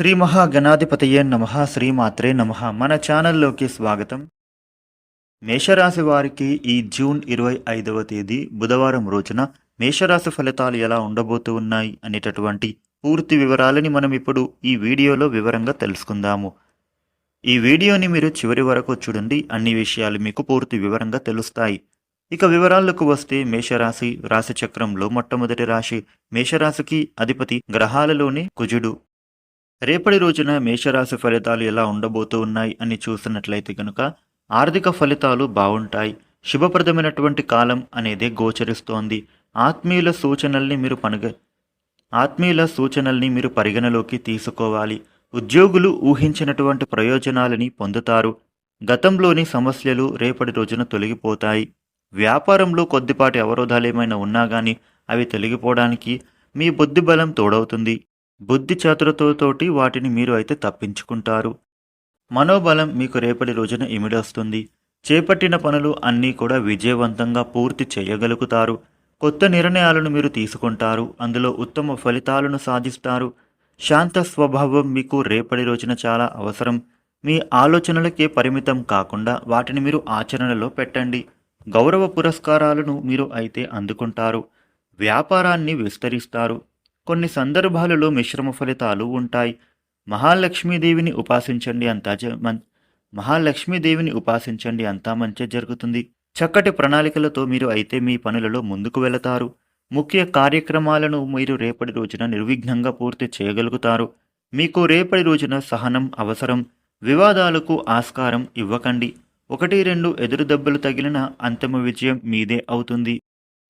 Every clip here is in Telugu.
శ్రీ మహాగణాధిపతయే నమ శ్రీమాత్రే నమ. మన ఛానల్లోకి స్వాగతం. మేషరాశి వారికి ఈ జూన్ ఇరవై ఐదవ తేదీ బుధవారం రోజున మేషరాశి ఫలితాలు ఎలా ఉండబోతూ ఉన్నాయి అనేటటువంటి పూర్తి వివరాలని మనం ఇప్పుడు ఈ వీడియోలో వివరంగా తెలుసుకుందాము. ఈ వీడియోని మీరు చివరి వరకు చూడండి అన్ని విషయాలు మీకు పూర్తి వివరంగా తెలుస్తాయి. ఇక వివరాలకు వస్తే మేషరాశి రాశిచక్రంలో మొట్టమొదటి రాశి మేషరాశికి అధిపతి గ్రహాలలోని కుజుడు. రేపటి రోజున మేషరాశి ఫలితాలు ఎలా ఉండబోతూ ఉన్నాయి అని చూసినట్లయితే కనుక ఆర్థిక ఫలితాలు బాగుంటాయి. శుభప్రదమైనటువంటి కాలం అనేది గోచరిస్తోంది. ఆత్మీయుల సూచనల్ని మీరు పనుగ ఆత్మీయుల సూచనల్ని మీరు పరిగణలోకి తీసుకోవాలి. ఉద్యోగులు ఊహించినటువంటి ప్రయోజనాలని పొందుతారు. గతంలోని సమస్యలు రేపటి రోజున తొలగిపోతాయి. వ్యాపారంలో కొద్దిపాటి అవరోధాలు ఏమైనా ఉన్నా కానీ అవి తొలగిపోవడానికి మీ బుద్ధిబలం తోడవుతుంది. బుద్ధి చాతురతతోటి వాటిని మీరు అయితే తప్పించుకుంటారు. మనోబలం మీకు రేపటి రోజున ఇమిడొస్తుంది. చేపట్టిన పనులు అన్నీ కూడా విజయవంతంగా పూర్తి చేయగలుగుతారు. కొత్త నిర్ణయాలను మీరు తీసుకుంటారు. అందులో ఉత్తమ ఫలితాలను సాధిస్తారు. శాంత స్వభావం మీకు రేపటి రోజున చాలా అవసరం. మీ ఆలోచనలకే పరిమితం కాకుండా వాటిని మీరు ఆచరణలో పెట్టండి. గౌరవ పురస్కారాలను మీరు అయితే అందుకుంటారు. వ్యాపారాన్ని విస్తరిస్తారు. కొన్ని సందర్భాలలో మిశ్రమ ఫలితాలు ఉంటాయి. మహాలక్ష్మీదేవిని ఉపాసించండి అంతా మన్- మహాలక్ష్మీదేవిని ఉపాసించండి అంతా మంచి జరుగుతుంది. చక్కటి ప్రణాళికలతో మీరు అయితే మీ పనులలో ముందుకు వెళతారు. ముఖ్య కార్యక్రమాలను మీరు రేపటి రోజున నిర్విఘ్నంగా పూర్తి చేయగలుగుతారు. మీకు రేపటి రోజున సహనం అవసరం. వివాదాలకు ఆస్కారం ఇవ్వకండి. ఒకటి రెండు ఎదురు దెబ్బలు తగిలిన అంతిమ విజయం మీదే అవుతుంది.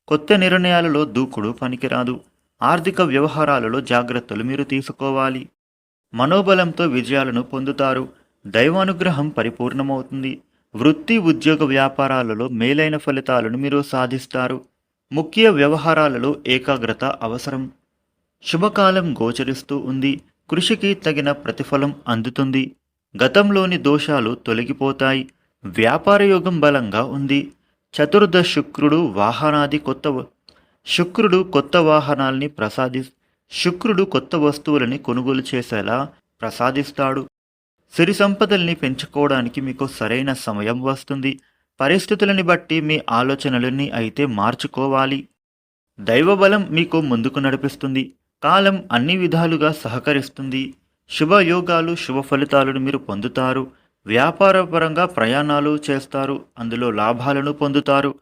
కొత్త నిర్ణయాలలో దూకుడు పనికిరాదు. ఆర్థిక వ్యవహారాలలో జాగ్రత్తలు మీరు తీసుకోవాలి. మనోబలంతో విజయాలను పొందుతారు. దైవానుగ్రహం పరిపూర్ణమవుతుంది. వృత్తి ఉద్యోగ వ్యాపారాలలో మేలైన ఫలితాలను మీరు సాధిస్తారు. ముఖ్య వ్యవహారాలలో ఏకాగ్రత అవసరం. శుభకాలం గోచరిస్తూ ఉంది. కృషికి తగిన ప్రతిఫలం అందుతుంది. గతంలోని దోషాలు తొలగిపోతాయి. వ్యాపార యోగం బలంగా ఉంది. చతుర్థ శుక్రుడు వాహనాది కొత్త శుక్రుడు కొత్త వాహనాల్ని ప్రసాది శుక్రుడు కొత్త వస్తువులని కొనుగోలు చేసేలా ప్రసాదిస్తాడు. సిరి సంపదల్ని పెంచుకోవడానికి మీకు సరైన సమయం వస్తుంది. పరిస్థితులని బట్టి మీ ఆలోచనలని అయితే మార్చుకోవాలి. దైవబలం మీకు ముందుకు నడిపిస్తుంది. కాలం అన్ని విధాలుగా సహకరిస్తుంది. శుభయోగాలు శుభ ఫలితాలను మీరు పొందుతారు. వ్యాపారపరంగా ప్రయాణాలు చేస్తారు. అందులో లాభాలను పొందుతారు.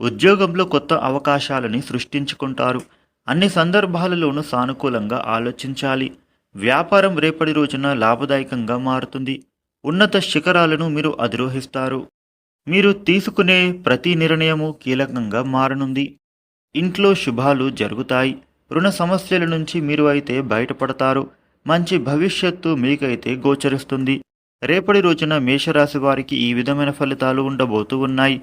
ఉద్యోగంలో కొత్త అవకాశాలని సృష్టించుకుంటారు. అన్ని సందర్భాలలోనూ సానుకూలంగా ఆలోచించాలి. వ్యాపారం రేపటి రోజున లాభదాయకంగా మారుతుంది. ఉన్నత శిఖరాలను మీరు అధిరోహిస్తారు. మీరు తీసుకునే ప్రతి నిర్ణయము కీలకంగా మారనుంది. ఇంట్లో శుభాలు జరుగుతాయి. రుణ సమస్యల నుంచి మీరు అయితే బయటపడతారు. మంచి భవిష్యత్తు మీకైతే గోచరిస్తుంది. రేపటి రోజున మేషరాశి వారికి ఈ విధమైన ఫలితాలు ఉండబోతూ ఉన్నాయి.